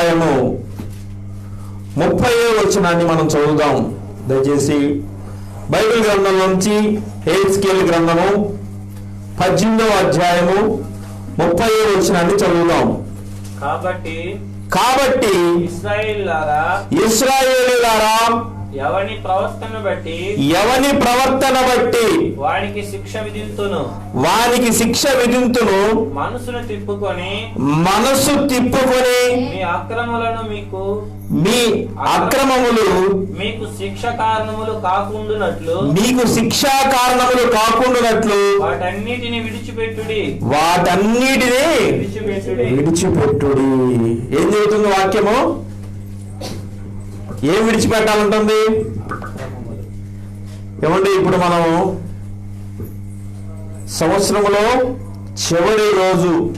అధ్యాయము ముప్పై వచనాన్ని మనం చదువుదాం. దయచేసి బైబిల్ గ్రంథం నుంచి హేస్కేల్ గ్రంథము పద్దెనిమిదవ అధ్యాయము ముప్పై వచనాన్ని చదువుదాం. కాబట్టి కాబట్టి ఇస్రాయేలులారా ఎవని ప్రవర్తన బట్టి? ఎవని ప్రవర్తన బట్టి? వానికి శిక్ష విధింతును. వానికి శిక్ష విధింతును. మనసును తిప్పుకొని మనసు తిప్పుకొని మీ అక్రమలను మీకు మీ అక్రమములు మీకు శిక్ష కారణములు కాకుండునట్లు మీకు శిక్షా కారణములు కాకుండానట్లు వాటన్నిటిని విడిచిపెట్టుడి. వాటన్నిటిని విడిచిపెట్టుడి. విడిచిపెట్టుడి. ఏం చెబుతుంది వాక్యము? ఏం విడిచిపెట్టాలంటుంది? ఏమండి ఇప్పుడు మనం సంవత్సరంలో చివరి రోజు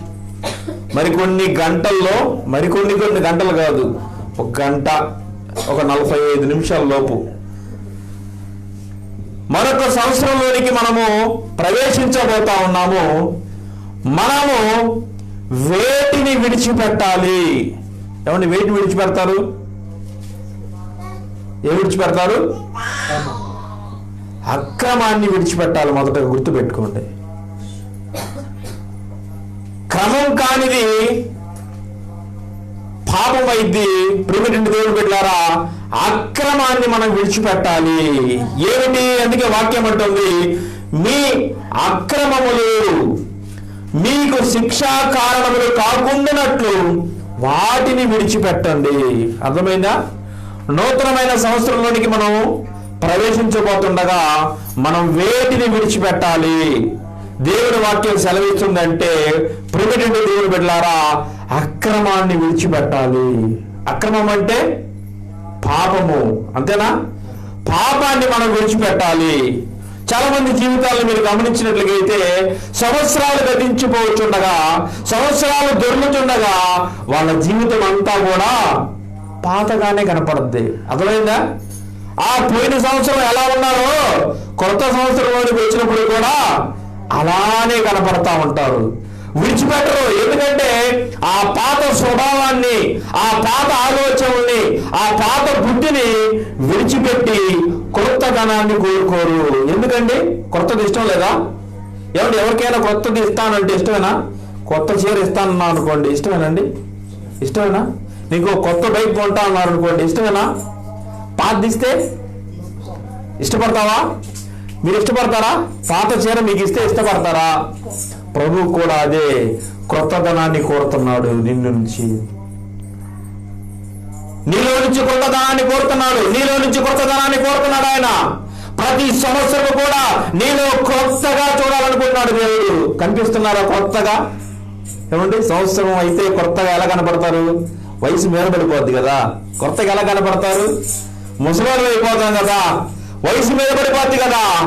మరికొన్ని గంటల్లో మరికొన్ని కొన్ని గంటలు కాదు ఒక గంట ఒక నలభై ఐదు నిమిషాల లోపు. మరొక సంవత్సరంలోనికి మనము ప్రవేశించబోతా ఉన్నాము. మనము వేటిని విడిచిపెట్టాలి? ఏమండి వేటిని విడిచిపెడతారు? ఏ విడిచిపెడతారు? అక్రమాన్ని విడిచిపెట్టాలి మొదట గుర్తుపెట్టుకోండి. క్రమం కానిది పాపం అయింది ప్రిమిటెంట్ దేవుడు పెట్టారా అక్రమాన్ని మనం విడిచిపెట్టాలి. ఏమిటి? అందుకే వాక్యం అంటుంది మీ అక్రమములు మీకు శిక్షా కారణములు కాకుండానట్లు వాటిని విడిచిపెట్టండి. అర్థమైందా? నూతనమైన సంవత్సరంలోనికి మనం ప్రవేశించబోతుండగా మనం వేటిని విడిచిపెట్టాలి? దేవుడి వాక్యం సెలవిస్తుందంటే ప్రిమిటెంట్ దేవుడు బిడ్డలారా అక్రమాన్ని విడిచిపెట్టాలి. అక్రమం అంటే పాపము అంతేనా? పాపాన్ని మనం విడిచిపెట్టాలి. చాలా మంది జీవితాలను మీరు గమనించినట్లయితే సంవత్సరాలు గతించిపోవచ్చుండగా సంవత్సరాలు దొరుకుతుండగా వాళ్ళ జీవితం అంతా కూడా పాతగానే కనపడుద్ది. అర్థమైందా? ఆ పోయిన సంవత్సరం ఎలా ఉన్నారో కొత్త సంవత్సరంలోనికి వచ్చినప్పుడు కూడా అలానే కనపడతా ఉంటారు. విడిచిపెట్టరు ఎందుకంటే ఆ పాత స్వభావాన్ని ఆ పాత ఆలోచనల్ని ఆ పాత బుద్ధిని విడిచిపెట్టి కొత్తదనాన్ని కోరుకోరు ఎందుకండి? కొత్తది ఇష్టం లేదా? ఎవరు ఎవరికైనా కొత్తది ఇస్తానంటే ఇష్టమేనా? కొత్త చీర ఇస్తానన్నా అనుకోండి ఇష్టమేనండి? ఇష్టమేనా? నీకు కొత్త బైక్ కొంటా అన్నారు అనుకోండి. ఇష్టమేనా? పాతదిస్తే ఇష్టపడతావా? మీరు ఇష్టపడతారా? పాత చీర మీకు ఇస్తే ఇష్టపడతారా? ప్రభు కూడా అదే క్రొత్తదనాన్ని కోరుతున్నాడు నిన్ను నుంచి. నీలో నుంచి కొత్తదనాన్ని కోరుతున్నాడు. నీలో నుంచి కొత్తదనాన్ని కోరుతున్నాడు ఆయన. ప్రతి సంవత్సరం కూడా నీలో కొత్తగా చూడాలనుకుంటున్నాడు దేవుడు. కనిపిస్తున్నారా కొత్తగా ఏమండి? సంవత్సరం అయితే కొత్తగా ఎలా కనపడతారు? వయసు మీద పడిపోద్ది కదా. కొత్తగా ఎలా కనపడతారు? ముసలాడు అయిపోతాం కదా. వయసు మీద పడిపోద్ది కదా.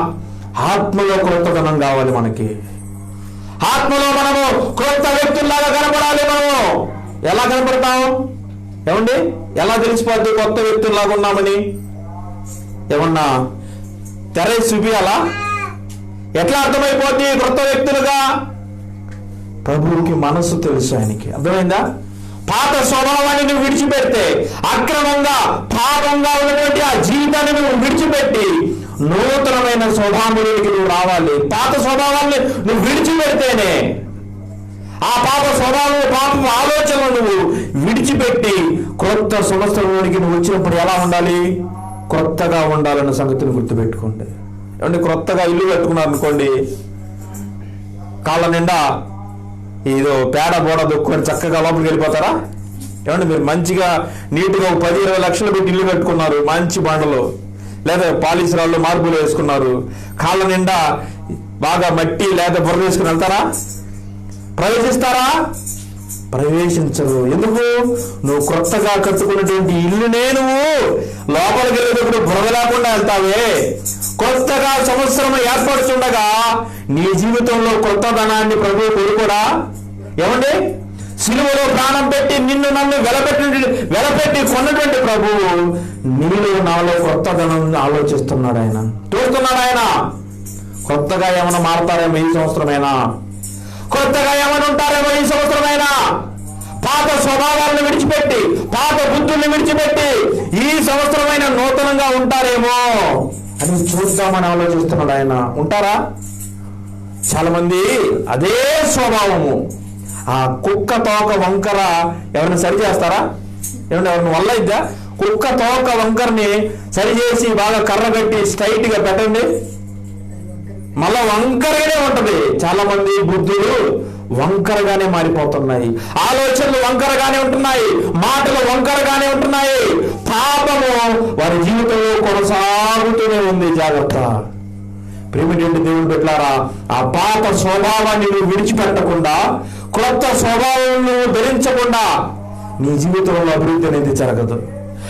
ఆత్మలో కొత్తదనం కావాలి మనకి. ఆత్మలో మనము క్రొత్త వ్యక్తుల్లాగా కనపడాలి మనము. ఎలా కనపడతాం? ఏమండి? ఎలా తెలిసిపోద్ది కొత్త వ్యక్తుల్లాగా ఉన్నామని? ఏమన్నా తెర చూపియాలా? ఎట్లా అర్థమైపోద్ది క్రొత్త వ్యక్తులుగా? ప్రభువుకి మనసు తెలుసు ఆయనకి. అర్థమైందా? పాత స్వభావాన్ని నువ్వు విడిచిపెడితే అక్రమంగా పాపంగా ఉన్నటువంటి ఆ జీవితాన్ని నువ్వు విడిచిపెట్టి నూతనమైన స్వభావంలోకి నువ్వు రావాలి. పాత స్వభావాన్ని నువ్వు విడిచిపెడితేనే ఆ పాప స్వభావం పాప ఆలోచనలు నువ్వు విడిచిపెట్టి క్రొత్త సంవత్సరంలోనికి నువ్వు వచ్చినప్పుడు ఎలా ఉండాలి? కొత్తగా ఉండాలన్న సంగతిని గుర్తుపెట్టుకోండి. ఏమంటే క్రొత్తగా ఇల్లు కట్టుకున్నారనుకోండి కాళ్ళ నిండా ఏదో పేడ బోడ దొక్కుని చక్కగా లోపలికి వెళ్ళిపోతారా? ఏమంటే మీరు మంచిగా నీట్గా ఒక పది ఇరవై లక్షలు పెట్టి ఇల్లు కట్టుకున్నారు మంచి బండలు. లేదా పాలిస్ మార్పులు వేసుకున్నారు. కాళ్ళ నిండా బాగా మట్టి లేదా బుర్ర వేసుకుని వెళ్తారా? ప్రవేశిస్తారా? ప్రవేశించరు. ఎందుకు? నువ్వు కొత్తగా కట్టుకున్నటువంటి ఇల్లునే నువ్వు. లోపలికి వెళ్ళేటప్పుడు బురద లేకుండా వెళ్తావే. కొత్తగా సంవత్సరం ఏర్పడుతుండగా నీ జీవితంలో కొత్త ధనాన్ని ప్రభు కోరుకోడా? ఏమండి? సిలువలో ప్రాణం పెట్టి నిన్ను నన్ను వెలపెట్టి వెలపెట్టి కొన్నటువంటి ప్రభువు నీలో నాలో కొత్త ధనం ఆలోచిస్తున్నాడు ఆయన. చూస్తున్నాడు ఆయన? కొత్తగా ఏమైనా మారతారేమో ఈ సంవత్సరమైనా? కొత్తగా ఏమైనా ఉంటారేమో ఈ సంవత్సరమైనా? పాత స్వభావాలను విడిచిపెట్టి పాత బుద్ధుల్ని విడిచిపెట్టి ఈ సంవత్సరమైన నూతనంగా ఉంటారేమో? అని చూద్దామని ఆలోచిస్తున్నాడు ఆయన ఉంటారా? చాలా మంది అదే స్వభావము. ఆ కుక్క తోక వంకర ఎవరిని సరి చేస్తారా? ఏమన్నా ఎవరిని వల్ల ఇద్దా? కుక్క తోక వంకరని సరి చేసి బాగా కర్ర కట్టి స్ట్రైట్గా పెట్టండి. మళ్ళా వంకరగానే ఉంటది. చాలా మంది బుద్ధులు వంకరగానే మారిపోతున్నాయి. ఆలోచనలు వంకరగానే ఉంటున్నాయి. మాటలు వంకరగానే ఉంటున్నాయి. పాపము వారి జీవితంలో కొనసాగుతూనే ఉంది. జాగ్రత్త. ప్రేమిటండి దేవుడు పెట్టారా ఆ పాత స్వభావాన్ని నువ్వు విడిచిపెట్టకుండా క్రొత్త స్వభావం నువ్వు ధరించకుండా నీ జీవితంలో అభివృద్ధి అనేది జరగదు.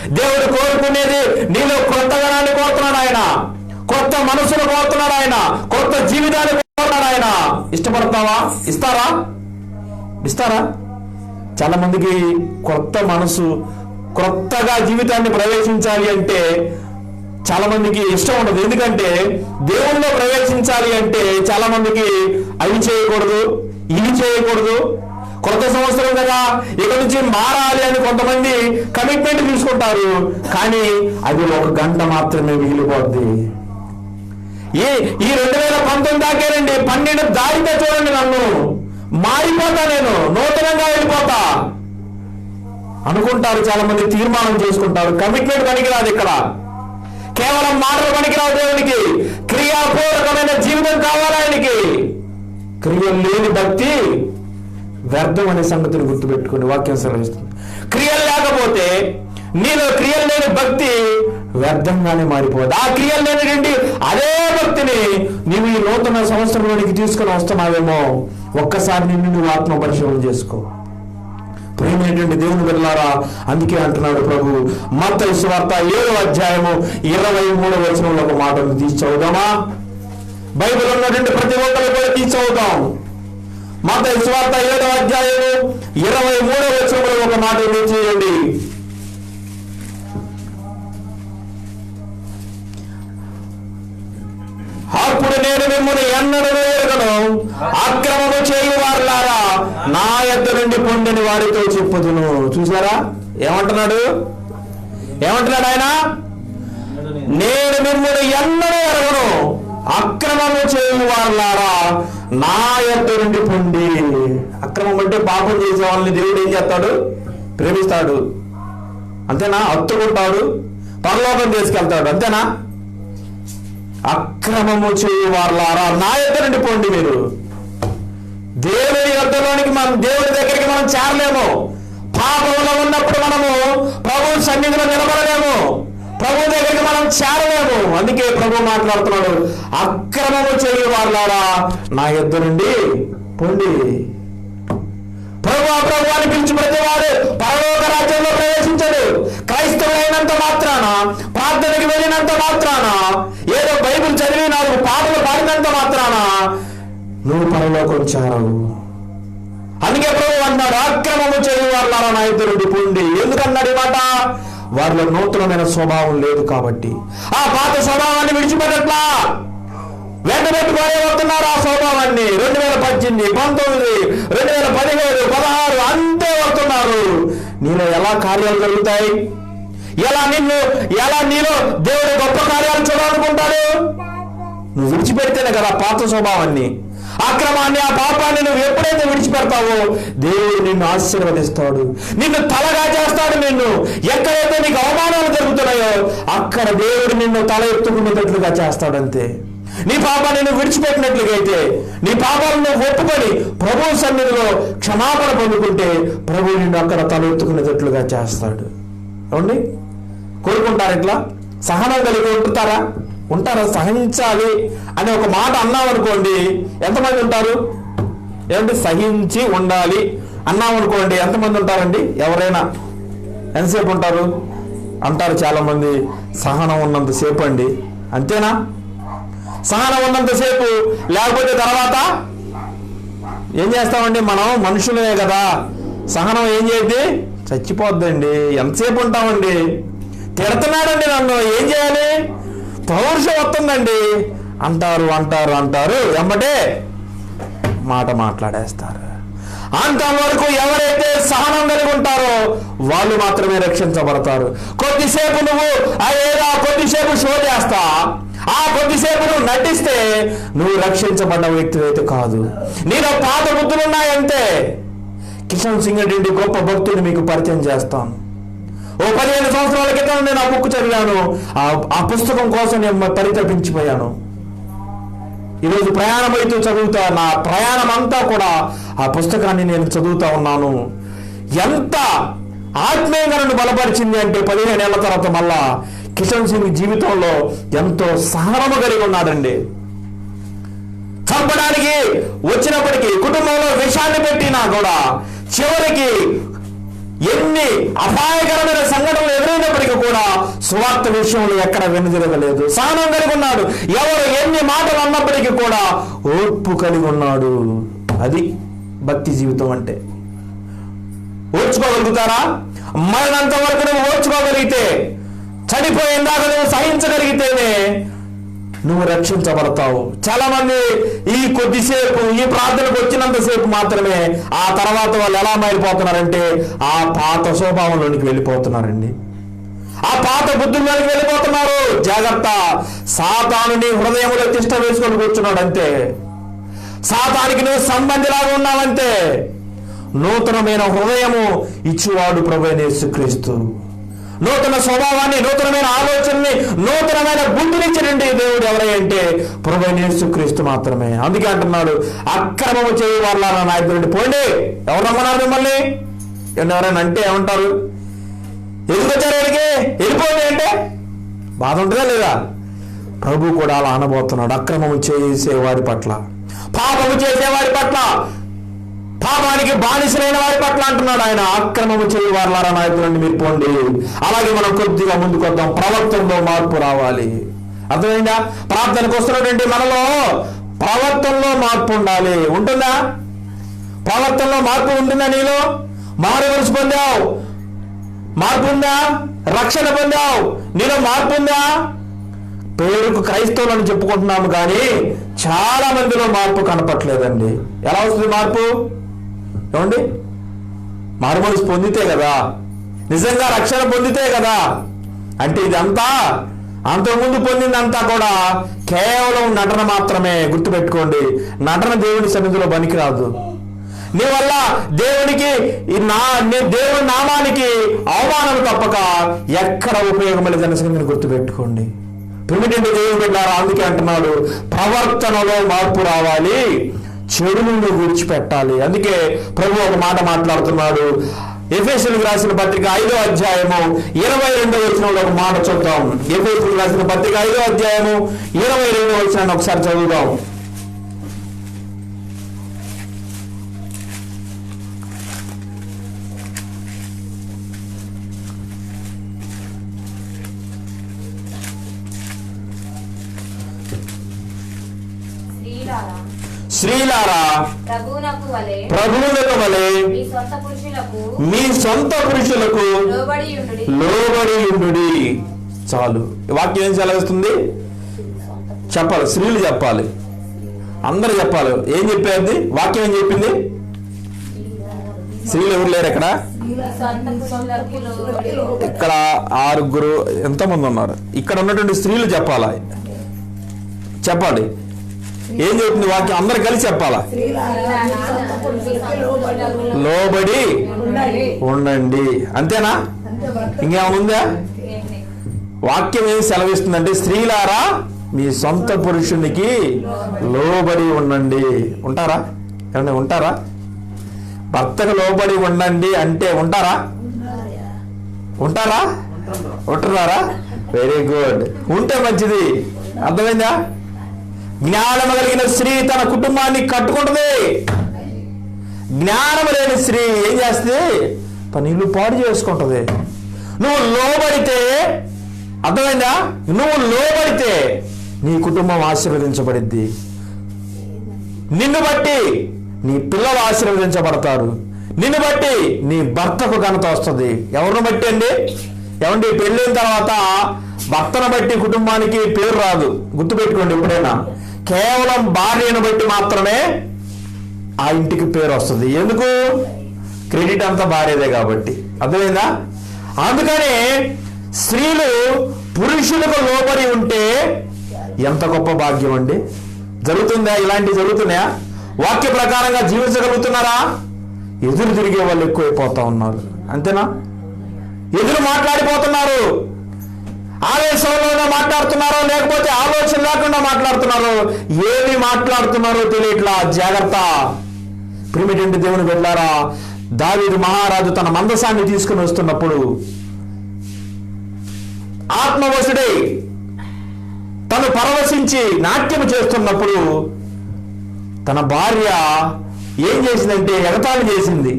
దేవుడు కోరుకునేది నీలో క్రొత్తదనాన్ని కోరుతున్నాడు ఆయన. కొత్త మనసును కోరుతున్నాడు ఆయన. కొత్త జీవితాన్ని ఆయన ఇష్టపడతావా? ఇస్తారా? ఇస్తారా? చాలా మందికి కొత్త మనసు కొత్తగా జీవితాన్ని ప్రవేశించాలి అంటే చాలా మందికి ఇష్టం ఉండదు. ఎందుకంటే దేవుణ్ణిలో ప్రవేశించాలి అంటే చాలా మందికి అవి చేయకూడదు ఇవి చేయకూడదు. కొత్త సంవత్సరం కదా ఇక నుంచి మారాలి అని కొంతమంది కమిట్మెంట్ తీసుకుంటారు. కానీ అది ఒక గంట మాత్రమే మిగిలిపోద్ది. ఈ ఈ రెండు వేల పంతొమ్మిది దాకేనండి పన్నెండు దాటితే చూడండి నన్ను. మారిపోతా నేను. నూతనంగా వెళ్ళిపోతా. అనుకుంటారు చాలా మంది తీర్మానం చేసుకుంటారు. కమిట్మెంట్ పనికిరాదు ఇక్కడ. కేవలం మాటలు పనికిరావు దేవునికి. క్రియాపూర్వకమైన జీవితం కావాలి ఆయనకి. క్రియ లేని భక్తి వ్యర్థం అనే సంగతిని గుర్తుపెట్టుకుని వాక్యం సెలవిస్తుంది. క్రియలు లేకపోతే నీలో క్రియలు లేని భక్తి వ్యర్థంగానే మారిపోదు. ఆ క్రియలు లేనిటువంటి అదే భక్తిని నీవు ఈ నూతన సంవత్సరంలోనికి తీసుకొని వస్తున్నావేమో ఒక్కసారి నిన్ను నువ్వు ఆత్మ పరిశీలన చేసుకో. ప్రేమైనటువంటి దేవుని వెళ్ళారా అందుకే అంటున్నాడు ప్రభు మత వార్త ఏడో అధ్యాయము ఇరవై మూడవ వచనంలో ఒక మాటను తీసి చదువుదామా? బైబిల్ ఉన్నటువంటి ప్రతి ఒక్కరు కూడా తీసి చదువుదాం. మత వార్త ఏడో అధ్యాయము ఇరవై మూడో వచనంలో ఒక మాట చేయండి మిమ్మల్ని ఎన్నడూ ఎరగను. అక్రమము చేయువారులారా నా యొద్ద నుండి పొందని వారితో చెప్పుదును. చూసారా ఏమంటున్నాడు? ఏమంటున్నాడు ఆయన? నేను మిమ్మల్ని ఎన్నడూ ఎరగను. అక్రమము చేయువారులారా నా యొద్ద నుండి పొంది. అక్రమం అంటే పాపం చేసే వాళ్ళని దేవుడు ఏం చేస్తాడు? ప్రేమిస్తాడు. అంతేనా? హత్తుకుంటాడు పరలోకం తీసుకెళ్తాడు. అంతేనా? అక్రమము చేయువారులారా. నా యొద్ద నుండి పోండి మీరు. దేవుని యొద్దలోనికి మనం దేవుని దగ్గరికి మనం చేరలేము. పాపంలో ఉన్నప్పుడు మనము ప్రభు సన్నిధిలో నిలబడలేము. ప్రభు దగ్గరికి మనం చేరలేము. అందుకే ప్రభు మాట్లాడుతున్నాడు అక్రమము చేయువారులారా నా యొద్ద నుండి పొండి. ప్రభు ప్రభు అని పిలిచి ప్రతివాడు పరలోక రాజ్యంలో ప్రవేశించడు. క్రైస్తవులైనంత మాత్రాన ప్రార్థనకి వెళ్ళినంత మాత్రాన బైబుల్ చదివి నాలుగు పాటలు పాడినంత మాత్రాన నువ్వు పరలోకం చేరవు. అందుకే ప్రభు అన్నాడు అక్రమము చేయు వాళ్ళ నా ఇద్దరు పొండి ఎందుకన్నాడు ఈ మాట? వారిలో నూతనమైన స్వభావం లేదు కాబట్టి. ఆ పాత స్వభావాన్ని విడిచిపెట్టట్లా? వెంటబెట్టి వస్తున్నారు ఆ స్వభావాన్ని? రెండు వేల పద్దెనిమిది పంతొమ్మిది రెండు వేల పదిహేడు పదహారు అంతే వస్తున్నారు. నీలో ఎలా కార్యాలు జరుగుతాయి? ఎలా నిన్ను ఎలా నీలో దేవుడు గొప్ప కార్యాలు చూడాలనుకుంటాడు? నువ్వు విడిచిపెడితేనే కదా పాత స్వభావాన్ని. అక్రమాన్ని ఆ పాపాన్ని నువ్వు ఎప్పుడైతే విడిచిపెడతావో దేవుడు నిన్ను ఆశీర్వదిస్తాడు. నిన్ను తలగా చేస్తాడు నిన్ను. ఎక్కడైతే నీకు అవమానాలు జరుగుతున్నాయో అక్కడ దేవుడు నిన్ను తల ఎత్తుకునేటట్లుగా చేస్తాడంతే. నీ పాపాన్ని నువ్వు విడిచిపెట్టినట్లుగైతే నీ పాపాలను ఒప్పుకొని ప్రభు సన్నిధిలో క్షమాపణ పొందుకుంటే ప్రభు నిన్ను అక్కడ తల ఎత్తుకునేటట్లుగా చేస్తాడు. అవునండి కోరుకుంటారు ఇట్లా? సహనం కలిగి ఉంటుతారా ఉంటారా? సహించాలి అనే ఒక మాట అన్నాం అనుకోండి ఎంతమంది ఉంటారు? ఏమంటే సహించి ఉండాలి. అన్నాం అనుకోండి ఎంతమంది ఉంటారండి? ఎవరైనా. ఎంతసేపు ఉంటారు? అంటారు చాలామంది సహనం ఉన్నంతసేపు అండి. అంతేనా? సహనం ఉన్నంతసేపు లేకపోతే తర్వాత ఏం చేస్తామండి మనం? మనుషులే కదా. సహనం ఏం చేయద్ది చచ్చిపోద్దండి. ఎంతసేపు ఉంటామండి? తిడుతున్నాడండి నన్ను. ఏం చేయాలి? పౌరుషం వస్తుందండి. అంటారు అంటారు అంటారు. ఎంబటే మాట మాట్లాడేస్తారు. అంతవరకు ఎవరైతే సహనం కలిగి ఉంటారో వాళ్ళు మాత్రమే రక్షించబడతారు. కొద్దిసేపు నువ్వు అదేదా ఏదో కొద్దిసేపు షో చేస్తా. ఆ కొద్దిసేపు నువ్వు నటిస్తే నువ్వు రక్షించబడ్డ వ్యక్తి అయితే కాదు. నీలో పాత బుద్ధులున్నాయంటే కిషన్ సింగ్ రెడ్డి గొప్ప భక్తుడిని మీకు పరిచయం చేస్తాను. ఓ పదిహేను సంవత్సరాల క్రితం నేను ఆ బుక్ చదివాను. ఆ ఆ పుస్తకం కోసం నేను పరితపించిపోయాను. ఈరోజు ప్రయాణం అయితే చదువుతా నా ప్రయాణం అంతా కూడా ఆ పుస్తకాన్ని నేను చదువుతా ఉన్నాను. ఎంత ఆత్మీయంగా నన్ను బలపరిచింది అంటే పదిహేను ఏళ్ళ తర్వాత మళ్ళా కిషన్ సింగ్ జీవితంలో ఎంతో సహనము కలిగి ఉన్నాడండి. చంపడానికి వచ్చినప్పటికీ కుటుంబంలో విషాన్ని పెట్టినా కూడా చివరికి ఎన్ని అపాయకరమైన సంఘటనలు ఎదురైనప్పటికీ కూడా సువార్త విషయంలో ఎక్కడ వెనుదిరగలేదు. సహనం కలిగి ఉన్నాడు. ఎవరు ఎన్ని మాటలు అన్నప్పటికీ కూడా ఓర్పు కలిగి ఉన్నాడు. అది భక్తి జీవితం అంటే. ఓర్చుకోగలుగుతారా? మరణంత వరకు నువ్వు ఓర్చుకోగలిగితే చనిపోయేందాక నువ్వు సహించగలిగితేనే నువ్వు రక్షించబడతావు. చాలా మంది ఈ కొద్దిసేపు ఈ ప్రార్థనకు వచ్చినంతసేపు మాత్రమే ఆ తర్వాత వాళ్ళు ఎలా మారిపోతున్నారంటే ఆ పాత స్వభావంలోనికి వెళ్ళిపోతున్నారండి. ఆ పాత బుద్ధుల్లోకి వెళ్ళిపోతున్నారు. జాగ్రత్త. సాతానుని హృదయంలో తిష్ట వేసుకొని కూర్చున్నాడు అంతే సాతానికి నువ్వు సంబంధిలాగా ఉన్నావంతే నూతనమైన హృదయము ఇచ్చువాడు ప్రభు యేసుక్రీస్తు. నూతన స్వభావాన్ని నూతనమైన ఆలోచనని నూతనమైన బుద్ధినిచ్చినండి దేవుడు ఎవరై అంటే ప్రభు క్రీస్తు మాత్రమే. అందుకే అంటున్నాడు అక్రమము చేయ వాళ్ళ నాయకుడు పోండి ఎవరు మిమ్మల్ని? ఎవరైనా అంటే ఏమంటారు? ఎందుకు వచ్చారు వెళ్ళిపోండి అంటే బాధ ఉంటుందా లేదా? ప్రభు కూడా అలా అనబోతున్నాడు అక్రమము చేసేవారి పట్ల పాపము చేసేవారి పట్ల పాపానికి బానిసలైన వారి పట్ల అంటున్నాడు ఆయన. అక్రమము చేయి వారులారా నాయకులండి మీరు పోండి. అలాగే మనం కొద్దిగా ముందుకు వద్దాం. ప్రవర్తనలో మార్పు రావాలి. అర్థమైందా? ప్రార్థనకు వస్తున్నటువంటి మనలో ప్రవర్తనలో మార్పు ఉండాలి. ఉంటుందా? ప్రవర్తనలో మార్పు ఉంటుందా నీలో? మారు మనసు పొందావు. మార్పు ఉందా? రక్షణ పొందావు. నీలో మార్పు ఉందా? పేరుకు క్రైస్తవులను చెప్పుకుంటున్నాము కానీ చాలా మందిలో మార్పు కనపట్లేదండి. ఎలా వస్తుంది మార్పు? ఏమండి? మార్మల్స్ పొందితే కదా. నిజంగా రక్షణ పొందితే కదా. అంటే ఇదంతా అంతకుముందు పొందిందంతా కూడా కేవలం నటన మాత్రమే గుర్తుపెట్టుకోండి. నటన దేవుని సన్నిధిలో పనికిరాదు. నీ వల్ల దేవునికి ఈ నా నీ దేవుని నామానికి అవమానం తప్పక ఎక్కడ ఉపయోగం లేదన్న సంగతిని గుర్తుపెట్టుకోండి. ప్రిమిటెంట్ దేవుడు పెట్టారు అందుకే అంటున్నాడు ప్రవర్తనలో మార్పు రావాలి. చెడు నుండి విడిచిపెట్టాలి. అందుకే ప్రభు ఒక మాట మాట్లాడుతున్నాడు. ఎఫేసులకు రాసిన పత్రిక ఐదో అధ్యాయము ఇరవై రెండో వచనంలో ఒక మాట చూద్దాం. ఎఫేసులకు రాసిన పత్రిక ఐదో అధ్యాయము ఇరవై రెండో వచనాన్ని ఒకసారి చదువుదాం. స్త్రీలారా వలె ప్రభువులకు వలె మీ సొంత పురుషులకు లోబడి ఉండుడి. చాలు. వాక్యం ఏం సెలవిస్తుంది? చెప్పాలి. స్త్రీలు చెప్పాలి. అందరు చెప్పాలి. ఏం చెప్పేది? వాక్యం ఏం చెప్పింది? స్త్రీలు ఎవరు లేరు ఇక్కడ. ఇక్కడ ఆరుగురు ఎంతమంది ఉన్నారు? ఇక్కడ ఉన్నటువంటి స్త్రీలు చెప్పాలా? చెప్పండి ఏం చెప్తుంది వాక్యం అందరు కలిసి చెప్పాలా? లోబడి ఉండండి. అంతేనా? ఏంటి? వాక్యం ఏం సెలవిస్తుందంటే స్త్రీలారా మీ సొంత పురుషునికి లోబడి ఉండండి. ఉంటారా? ఏమన్నా ఉంటారా? భర్తకు లోబడి ఉండండి అంటే ఉంటారా? ఉంటారా? ఉంటున్నారా వెరీ గుడ్. ఉంటే మంచిది. అర్థమైందా? జ్ఞానము కలిగిన స్త్రీ తన కుటుంబాన్ని కట్టుకుంటుంది. జ్ఞానము లేని స్త్రీ ఏం చేస్తుంది? తన ఇల్లు పాడు చేసుకుంటుంది. నువ్వు లోబడితే అర్థమైందా? నువ్వు లోబడితే నీ కుటుంబం ఆశీర్వదించబడిద్ది. నిన్ను బట్టి నీ పిల్లలు ఆశీర్వదించబడతారు. నిన్ను బట్టి నీ భర్తకు ఘనత వస్తుంది. ఎవరిని బట్టి అండి? ఏమండి పెళ్ళైన తర్వాత భర్తను బట్టి కుటుంబానికి పేరు రాదు. గుర్తుపెట్టుకోండి ఎప్పుడైనా. కేవలం భార్యను బట్టి మాత్రమే ఆ ఇంటికి పేరు వస్తుంది. ఎందుకు? క్రెడిట్ అంతా భార్యదే కాబట్టి. అర్థమైందా? అందుకని స్త్రీలు పురుషులకు లోబడి ఉంటే ఎంత గొప్ప భాగ్యం అండి? జరుగుతుందా? ఇలాంటివి జరుగుతున్నాయా? వాక్య ప్రకారంగా జీవించగలుగుతున్నారా? ఎదురు తిరిగే వాళ్ళు ఎక్కువైపోతా ఉన్నారు. అంతేనా? ఎదురు మాట్లాడిపోతున్నారు. ఆవేశంలోనే మాట్లాడుతున్నారో లేకపోతే ఆలోచన లేకుండా మాట్లాడుతున్నారో ఏమి మాట్లాడుతున్నారో తెలియట్లా. జాగ్రత్త. ప్రిమిటెంట్ దేవుని వెళ్ళారా దావీదు మహారాజు తన మందసాన్ని తీసుకుని వస్తున్నప్పుడు ఆత్మవశుడై తను పరవశించి నాట్యం చేస్తున్నప్పుడు తన భార్య ఏం చేసిందంటే ఎగతాళి చేసింది.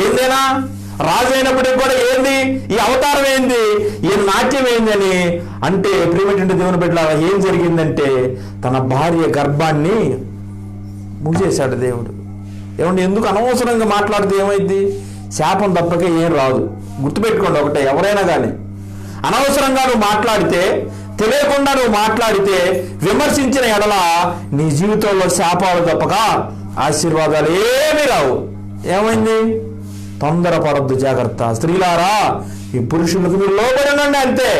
ఏందేనా? రాజు అయినప్పటికి కూడా ఏంది? ఈ అవతారం ఏంది? ఈ నాట్యం ఏంది అని అంటే ప్రియమైనటువంటి దేవుని బిడ్డ ఏం జరిగిందంటే తన భార్య గర్భాన్ని మూసేశాడు దేవుడు. ఏమంటే ఎందుకు అనవసరంగా మాట్లాడితే ఏమైంది? శాపం తప్పక ఏం రాదు. గుర్తుపెట్టుకోండి ఒకటే ఎవరైనా కానీ అనవసరంగా నువ్వు మాట్లాడితే తెలియకుండా నువ్వు మాట్లాడితే విమర్శించిన ఎడల నీ జీవితంలో శాపాలు తప్పక ఆశీర్వాదాలు ఏమీ రావు. ఏమైంది? తొందరపడద్దు జాగ్రత్త. స్త్రీలారా ఈ పురుషులకు మీరు లోబడి అంతే.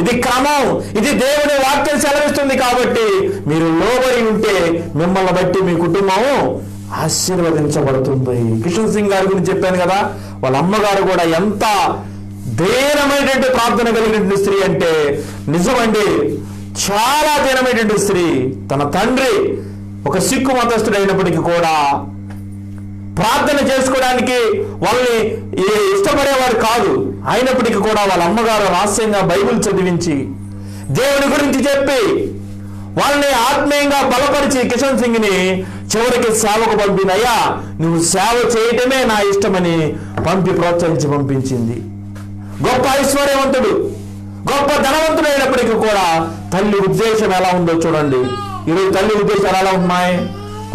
ఇది క్రమం ఇది దేవుని వాక్యం సెలవిస్తుంది కాబట్టి మీరు లోబడి ఉంటే మిమ్మల్ని బట్టి మీ కుటుంబం ఆశీర్వదించబడుతుంది. కిషన్ సింగ్ గారి గురించి చెప్పాను కదా వాళ్ళ అమ్మగారు కూడా ఎంత దీనమైనటువంటి ప్రార్థన కలిగినటువంటి స్త్రీ అంటే నిజమండి చాలా దీనమైనటువంటి స్త్రీ. తన తండ్రి ఒక సిక్కు మతస్థుడు అయినప్పటికీ కూడా ప్రార్థన చేసుకోవడానికి వాళ్ళని ఇష్టపడేవారు కాదు. అయినప్పటికీ కూడా వాళ్ళ అమ్మగారు రహస్యంగా బైబిల్ చదివించి దేవుని గురించి చెప్పి వాళ్ళని ఆత్మీయంగా బలపరిచి కిషన్ సింగ్ని చివరికి సేవకు పంపినయ్యా అయ్యా నువ్వు సేవ చేయటమే నా ఇష్టమని పంపి ప్రోత్సహించి పంపించింది. గొప్ప ఐశ్వర్యవంతుడు గొప్ప ధనవంతుడు అయినప్పటికీ కూడా తల్లి ఉద్దేశం ఎలా ఉందో చూడండి. ఈరోజు తల్లి ఉద్దేశాలు ఎలా ఉన్నాయి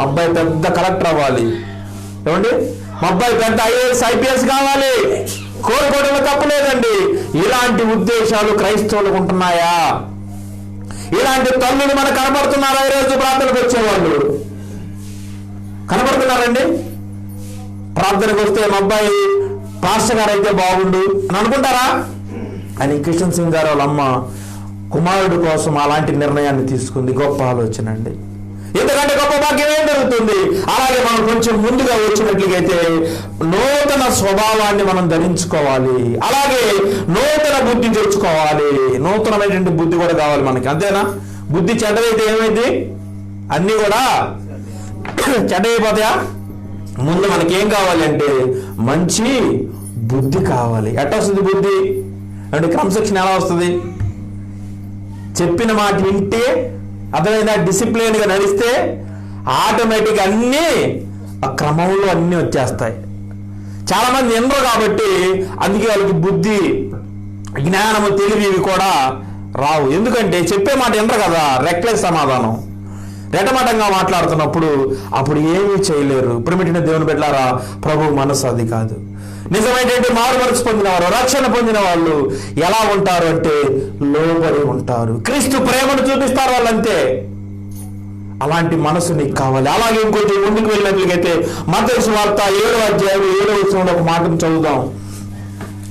అబ్బాయి పెద్ద కలెక్టర్ అవ్వాలి. ఏమండి? మా అబ్బాయి పెద్ద ఐఏఎస్ ఐపీఎస్ కావాలి. కోరుకోవడంలో తప్పలేదండి ఇలాంటి ఉద్దేశాలు క్రైస్తవులకు ఉంటున్నాయా? ఇలాంటి తల్లులు మనకు కనబడుతున్నారా ఈరోజు ప్రార్థనకు వచ్చేవాళ్ళు? కనబడుతున్నారండి ప్రార్థనకు వస్తే మా అబ్బాయి పాస్టర్ గారు అయితే బాగుండు అని అనుకుంటారా? అని కిషన్ సింగ్ గారు వాళ్ళ అమ్మ కుమారుడు కోసం అలాంటి నిర్ణయాన్ని తీసుకుంది. గొప్ప ఆలోచన అండి. ఎందుకంటే గొప్ప భాగ్యం ఏం జరుగుతుంది? అలాగే మనం కొంచెం ముందుగా వచ్చినట్లయితే నూతన స్వభావాన్ని మనం ధరించుకోవాలి. అలాగే నూతన బుద్ధి తెచ్చుకోవాలి. నూతనమైనటువంటి బుద్ధి కూడా కావాలి మనకి అంతేనా? బుద్ధి చెడ్డదైతే ఏమైంది? అన్నీ కూడా చెడ్డైపోతాయా? ముందు మనకి ఏం కావాలి అంటే మంచి బుద్ధి కావాలి. ఎట్ట వస్తుంది బుద్ధి? అంటే క్రమశిక్షణ ఎలా వస్తుంది? చెప్పిన మాట వింటే అర్థమైందా? డిసిప్లిన్గా నడిస్తే ఆటోమేటిక్ అన్నీ ఆ క్రమంలో అన్నీ వచ్చేస్తాయి. చాలా మంది వినరు కాబట్టి అందుకే వాళ్ళకి బుద్ధి జ్ఞానము తెలివి ఇవి కూడా రావు. ఎందుకంటే చెప్పే మాట వినరు కదా? రెక్లెస్ సమాధానం. రెటమటంగా మాట్లాడుతున్నప్పుడు అప్పుడు ఏమీ చేయలేరు. ఇప్పుడు దేవుని పెట్టారా ప్రభు మనసు అది కాదు. నిజమైనటువంటి మారు పొందిన వారు రక్షణ పొందిన వాళ్ళు ఎలా ఉంటారు అంటే లోబడి ఉంటారు. క్రీస్తు ప్రేమను చూపిస్తారు వాళ్ళంతే అలాంటి మనసు నీకు కావాలి. అలాగే ఇంకొంచెం ముందుకు వెళ్ళినట్లయితే మతేసు వార్త ఏడో అధ్యాయం ఏడో వచనంలో ఒక మాటను చదువుదాం.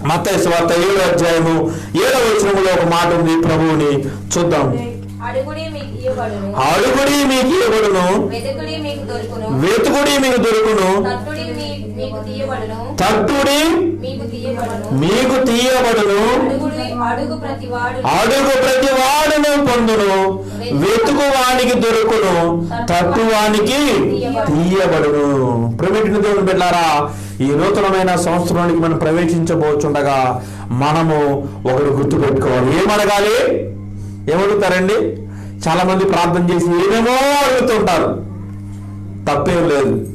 మతేసు వార్త ఏడో అధ్యాయము ఏడో వచనంలో ఒక మాట ఉంది ప్రభువుని చూద్దాం. అడుగుడి మీకు ఇవ్వబడును. వెతుకుడి మీకు దొరుకును. తట్టుడి మీకు తీయబడును. అడుగు ప్రతి వాడును. పొందును. వెతుకు వానికి దొరుకును. తట్టు వానికి తీయబడును. ప్రవేటిన దేవుని బిడ్డారా ఈ నూతనమైన సంవత్సరానికి మనం ప్రవేశించబోచుండగా మనము ఒకటి గుర్తు పెట్టుకోవాలి ఏమడగాలి? ఏమడుగుతారండి? చాలా మంది ప్రార్థన చేసి ఏమేమో అడుగుతుంటారు తప్పేం లేదు.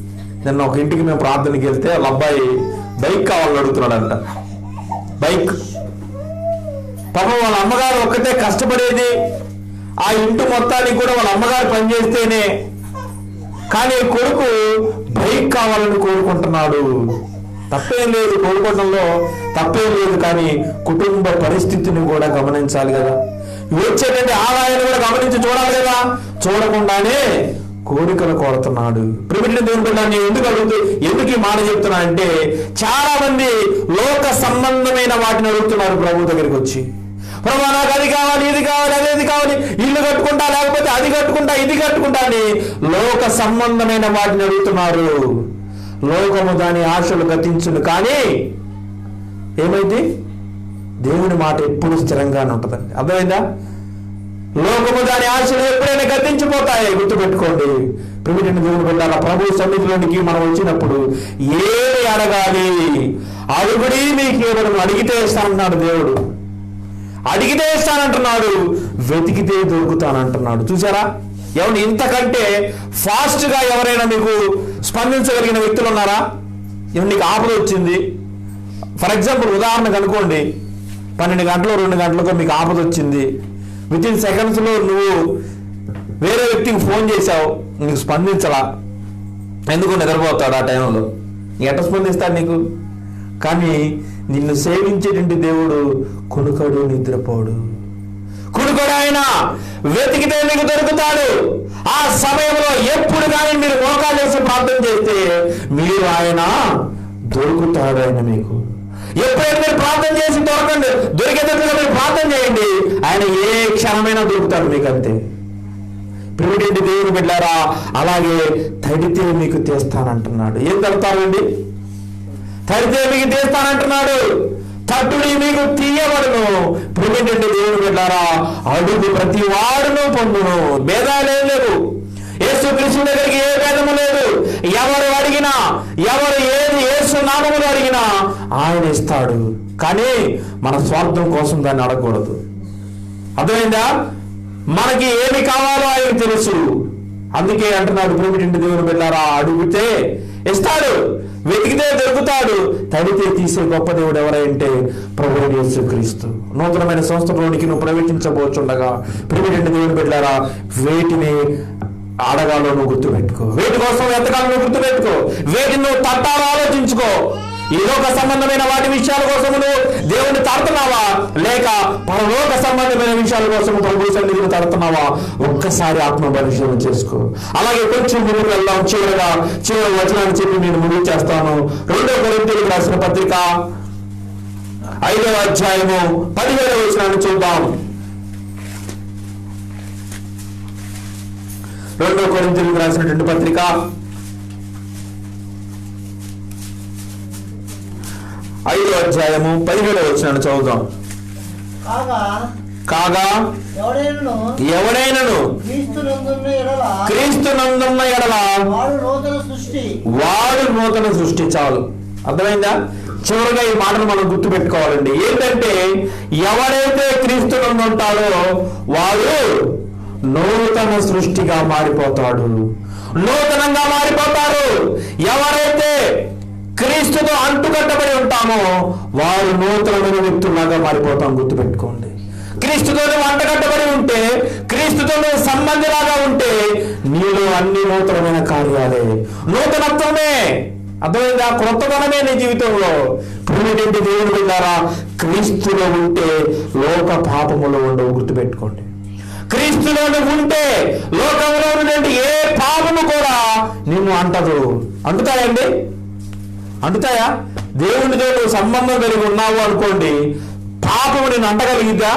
నిన్న ఒక ఇంటికి మేము ప్రార్థనకి వెళ్తే వాళ్ళ అబ్బాయి బైక్ కావాలని అడుగుతున్నాడంట. బైక్. పాపం వాళ్ళ అమ్మగారు ఒక్కటే కష్టపడేది. ఆ ఇంటి మొత్తానికి కూడా వాళ్ళ అమ్మగారు పనిచేస్తేనే. కానీ కొడుకు బైక్ కావాలని కోరుకుంటున్నాడు. తప్పేం లేదు. కోరుకోవడంలో తప్పేం లేదు కానీ కుటుంబ పరిస్థితిని కూడా గమనించాలి కదా. వచ్చేటువంటి ఆదాయాన్ని కూడా గమనించి చూడాలి కదా చూడకుండానే కోరికలు కోరుతున్నాడు. ప్రిమిటిని దేవుని బిడ్డ నేను ఎందుకు అడుగుతూ ఎందుకు ఈ మాట చెప్తున్నా అంటే చాలా మంది లోక సంబంధమైన వాటిని అడుగుతున్నారు ప్రభు దగ్గరికి వచ్చి. ప్రభా నాకు అది కావాలి ఇది కావాలి అదేది కావాలి ఇల్లు కట్టుకుంటా లేకపోతే అది కట్టుకుంటా ఇది కట్టుకుంటా అని లోక సంబంధమైన వాటిని అడుగుతున్నారు. లోకము దాని ఆశలు గతించును. కానీ ఏమైంది? దేవుని మాట ఎప్పుడు స్థిరంగానే ఉంటుందండి. అర్థమైందా? లోకము దాని ఆశలు ఎప్పుడైనా గతించిపోతాయి గుర్తుపెట్టుకోండి. ప్రిమిటిని దేవుని పెట్టాల ప్రభు సన్నిధిలోనికి మనం వచ్చినప్పుడు ఏమి అడగాలి? అడుగుడి మీకు ఏమన్నా అడిగితే ఇస్తానన్నాడు దేవుడు. అడిగితే ఇస్తానంటున్నాడు. వెతికితే దొరుకుతానంటున్నాడు. చూసారా ఎవరు ఇంతకంటే ఫాస్ట్గా ఎవరైనా మీకు స్పందించగలిగిన వ్యక్తులు ఉన్నారా? ఇవన్నీ నీకు ఆపద వచ్చింది? ఫర్ ఎగ్జాంపుల్ ఉదాహరణకు అనుకోండి. పన్నెండు గంటలు రెండు గంటలకు మీకు ఆపద వచ్చింది. విత్ ఇన్ సెకండ్స్లో నువ్వు వేరే వ్యక్తికి ఫోన్ చేశావు. నీకు స్పందించలా. ఎందుకు నిద్రపోతాడు ఆ టైంలో. ఎట్ట స్పందిస్తాడు నీకు? కానీ నిన్ను సేవించేటువంటి దేవుడు కొనుకడు నిద్రపోడు. కుడుకోడు ఆయన. వెతికితే మీకు దొరుకుతాడు. ఆ సమయంలో ఎప్పుడు కానీ మీరు మోకాలు చేసి ప్రార్థన చేస్తే మీరు ఆయన దొరుకుతాడు ఆయన మీకు. ఎప్పుడైనా మీరు ప్రార్థన చేసి దొరకండి. దొరికేటట్లుగా మీరు ప్రార్థన చేయండి. ఆయన ఏ క్షణమైనా దొరుకుతాడు మీకు అంతే ప్రిమిటెంట్ దేవుని బిడ్డారా అలాగే తడితే మీకు తెస్తానంటున్నాడు. ఏం తడతానండి తడితే మీకు తీస్తానంటున్నాడు. తట్టుడి మీకు తీయబడును. ప్రిమిటెంట్ దేవుని బిడ్డారా అడుగు ప్రతి వాడును పొందును. భేదాలే లేవు. యేసు క్రీస్తు దగ్గరికి ఏ భేదము లేదు. ఎవరు అడిగినా ఎవరు ఏది యేసు నామములు అడిగినా ఆయన ఇస్తాడు. కానీ మన స్వార్థం కోసం దాన్ని అడగకూడదు. అర్థమైందా? మనకి ఏమి కావాలో ఆయన తెలుసు. అందుకే అంటున్నాడు ప్రేమిటింటి దేవుని బిడ్డారా అడిగితే ఇస్తాడు. వెతికితే దొరుకుతాడు. తడితే తీసే గొప్ప దేవుడు ఎవరంటే ప్రభు యేసు క్రీస్తు నూతనమైన సంస్థలోనికి నువ్వు ప్రవేశించబోచుండగా ప్రేమిటింటి దేవుని బిడ్డారా వేటిని ఆడగాళ్ళు నువ్వు గుర్తుపెట్టుకో. వేటి కోసం ఎంతకాలం నువ్వు గుర్తుపెట్టుకో. వేటిని నువ్వు తట్టాలో ఆలోచించుకో. ఈ సంబంధమైన వాటి విషయాల కోసం నువ్వు దేవుని తడుతున్నావా? లేక పరలోక సంబంధమైన విషయాల కోసం ప్రభు సన్నిధిని తడుతున్నావా? ఒక్కసారి ఆత్మ పరిశీలన చేసుకో. అలాగే కొంచెం ముందుకు వెళ్దాం. చివరిగా చివరి వచనాన్ని చెప్పి నేను ముందు చేస్తాను. రెండో కొరింతలకు రాసిన పత్రిక ఐదవ అధ్యాయము పదివేల వచనాన్ని చూద్దాం. రెండో కొరింతలకు రాసినటువంటి పత్రిక. ఐదో అధ్యాయము పదిహేడవ వచనాన్ని చదువుదాం. కాగా ఎవడైనను క్రీస్తు నందున్న ఎడల వాడు నూతన సృష్టి. చాలు. అర్థమైందా? చివరిగా ఈ మాటను మనం గుర్తు పెట్టుకోవాలండి ఏంటంటే ఎవడైతే క్రీస్తు నందు ఉంటాడో వాడు నూతన సృష్టిగా మారిపోతాడు. నూతనంగా మారిపోతారు ఎవరైతే క్రీస్తుతో అంటుకట్టబడి ఉంటామో వారు నూతనమైన వ్యక్తులాగా మారిపోతాం గుర్తుపెట్టుకోండి. క్రీస్తుతో నువ్వు అంటకట్టబడి ఉంటే క్రీస్తుతో నువ్వు సంబంధిలాగా ఉంటే నీలో అన్ని నూతనమైన కార్యాలే. నూతనత్వమే. అర్థమైందా? క్రొత్తదనమే నీ జీవితంలో. ప్రిమిటెంట్ దేవుడి ద్వారా క్రీస్తులో ఉంటే లోక పాపములో ఉండవు గుర్తుపెట్టుకోండి. క్రీస్తులోని ఉంటే లోకంలో ఉన్నటువంటి ఏ పాపము కూడా నిన్ను అంటదు. అంటుతాయండి? అంటుతాయా? దేవునితో నువ్వు సంబంధం కలిగి ఉన్నావు అనుకోండి పాపము నేను అంటగలిగిద్దా?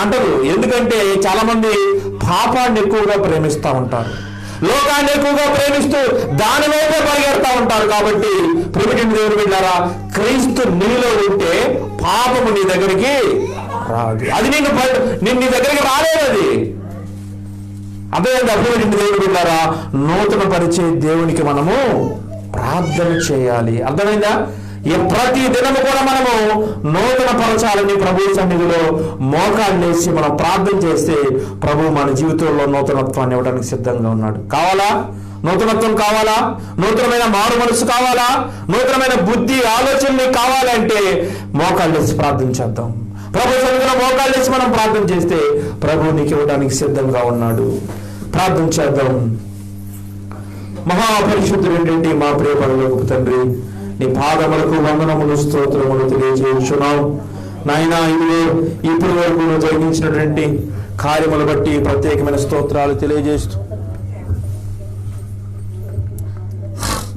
అంటదు. ఎందుకంటే చాలా మంది పాపాన్ని ఎక్కువగా ప్రేమిస్తూ ఉంటారు. లోకాన్ని ఎక్కువగా ప్రేమిస్తూ దాని వైపే పరిగెడతా ఉంటారు కాబట్టి ప్రిమిటిన్ దేవుని బిడ్డారా క్రీస్తు నీలో ఉంటే పాపము నీ దగ్గరికి రాదు. అది నిన్ను ప- నిన్ను నీ దగ్గరికి రాలేదు అది. అంతేకాదు అర్థమైంది దేవుడు బిడ్డారా నూతన పరిచే దేవునికి మనము ప్రార్థన చేయాలి. అర్థమైందా? ఈ ప్రతి దినము కూడా మనము నూతన పరచాలని ప్రభు సన్నిధిలో మోకాళ్ళేసి మనం ప్రార్థన చేస్తే ప్రభు మన జీవితంలో నూతనత్వాన్ని ఇవ్వడానికి సిద్ధంగా ఉన్నాడు. కావాలా? నూతనత్వం కావాలా? నూతనమైన మారు మనసు కావాలా? నూతనమైన బుద్ధి ఆలోచనలు కావాలంటే మోకాళ్ళేసి ప్రార్థన చేద్దాం. ప్రభు సన్నిధిలో మోకాళ్ళేసి మనం ప్రార్థన చేస్తే ప్రభు నీకు ఇవ్వడానికి సిద్ధంగా ఉన్నాడు. ప్రార్థన చేద్దాం. మహాపరిశుద్ధుడు ఏంటంటే మా ప్రియ పనులకు తండ్రి నీ పాదములకు వందనములు స్తోత్రములు తెలియజేస్తున్నాం నాయన ఇదిగో ఇప్పటి వరకు నువ్వు జరిగించినటువంటి కార్యములు బట్టి ప్రత్యేకమైన స్తోత్రాలు తెలియజేస్తూ